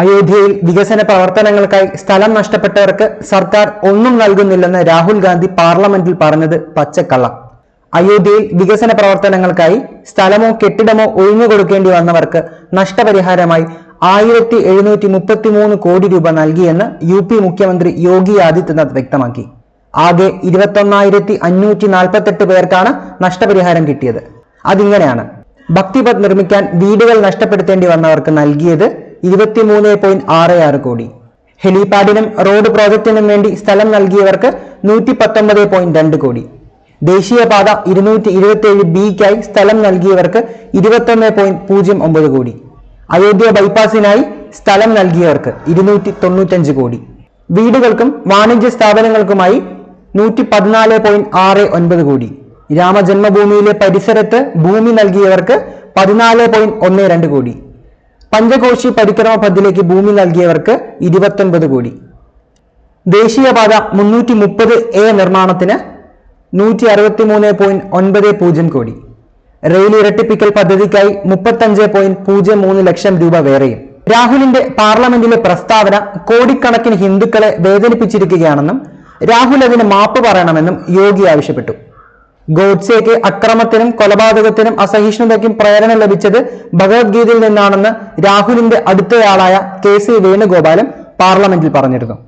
അയോധ്യയിൽ വികസന പ്രവർത്തനങ്ങൾക്കായി സ്ഥലം നഷ്ടപ്പെട്ടവർക്ക് സർക്കാർ ഒന്നും നൽകുന്നില്ലെന്ന് രാഹുൽ ഗാന്ധി പാർലമെന്റിൽ പറഞ്ഞത് പച്ചക്കള്ളം. അയോധ്യയിൽ വികസന പ്രവർത്തനങ്ങൾക്കായി സ്ഥലമോ കെട്ടിടമോ ഒഴിഞ്ഞു കൊടുക്കേണ്ടി വന്നവർക്ക് നഷ്ടപരിഹാരമായി ആയിരത്തി എഴുന്നൂറ്റി മുപ്പത്തി മൂന്ന് കോടി രൂപ നൽകിയെന്ന് യു പി മുഖ്യമന്ത്രി യോഗി ആദിത്യനാഥ് വ്യക്തമാക്കി. ആകെ ഇരുപത്തൊന്നായിരത്തി അഞ്ഞൂറ്റി നാൽപ്പത്തെട്ട് പേർക്കാണ് നഷ്ടപരിഹാരം കിട്ടിയത്. അതിങ്ങനെയാണ്. ഭക്തിപത് നിർമ്മിക്കാൻ വീടുകൾ നഷ്ടപ്പെടുത്തേണ്ടി വന്നവർക്ക് നൽകിയത് ഇരുപത്തിമൂന്ന് പോയിന്റ് ആറ് ആറ് കോടി. ഹെലിപാഡിനും റോഡ് പ്രോജക്റ്റിനും വേണ്ടി സ്ഥലം നൽകിയവർക്ക് നൂറ്റി പത്തൊമ്പത് പോയിന്റ് രണ്ട് കോടി. ദേശീയപാത ഇരുന്നൂറ്റി ഇരുപത്തി ഏഴ് ബിക്കായി സ്ഥലം നൽകിയവർക്ക് ഇരുപത്തൊന്ന് പോയിന്റ് പൂജ്യം ഒമ്പത് കോടി. അയോധ്യ ബൈപ്പാസിനായി സ്ഥലം നൽകിയവർക്ക് ഇരുന്നൂറ്റി തൊണ്ണൂറ്റഞ്ച് കോടി. വീടുകൾക്കും വാണിജ്യ സ്ഥാപനങ്ങൾക്കുമായി നൂറ്റി പതിനാല് പോയിന്റ് ആറ് ഒൻപത് കോടി. രാമജന്മഭൂമിയിലെ പരിസരത്ത് ഭൂമി നൽകിയവർക്ക് പതിനാല് പോയിന്റ് ഒന്ന് രണ്ട് കോടി. പഞ്ചകോശി പരിക്രമ പദ്ധതിയിലേക്ക് ഭൂമി നൽകിയവർക്ക് ഇരുപത്തൊൻപത് കോടി. ദേശീയപാത മുന്നൂറ്റി മുപ്പത് എ നിർമ്മാണത്തിന് നൂറ്റി അറുപത്തി മൂന്ന് പോയിന്റ് ഒൻപത് പൂജ്യം കോടി. റെയിൽ ഇരട്ടിപ്പിക്കൽ പദ്ധതിക്കായി മുപ്പത്തഞ്ച് പോയിന്റ് പൂജ്യം മൂന്ന് ലക്ഷം രൂപ വേറെയും. രാഹുലിന്റെ പാർലമെന്റിലെ പ്രസ്താവന കോടിക്കണക്കിന് ഹിന്ദുക്കളെ വേദനിപ്പിച്ചിരിക്കുകയാണെന്നും രാഹുൽ അതിന് മാപ്പ് പറയണമെന്നും യോഗി ആവശ്യപ്പെട്ടു. ഗോഡ്സെക്ക് അക്രമത്തിനും കൊലപാതകത്തിനും അസഹിഷ്ണുതയ്ക്കും പ്രേരണ ലഭിച്ചത് ഭഗവത്ഗീതയിൽ നിന്നാണെന്ന് രാഹുലിന്റെ അടുത്തയാളായ കെ സി വേണുഗോപാലൻ പാർലമെന്റിൽ പറഞ്ഞിരുന്നു.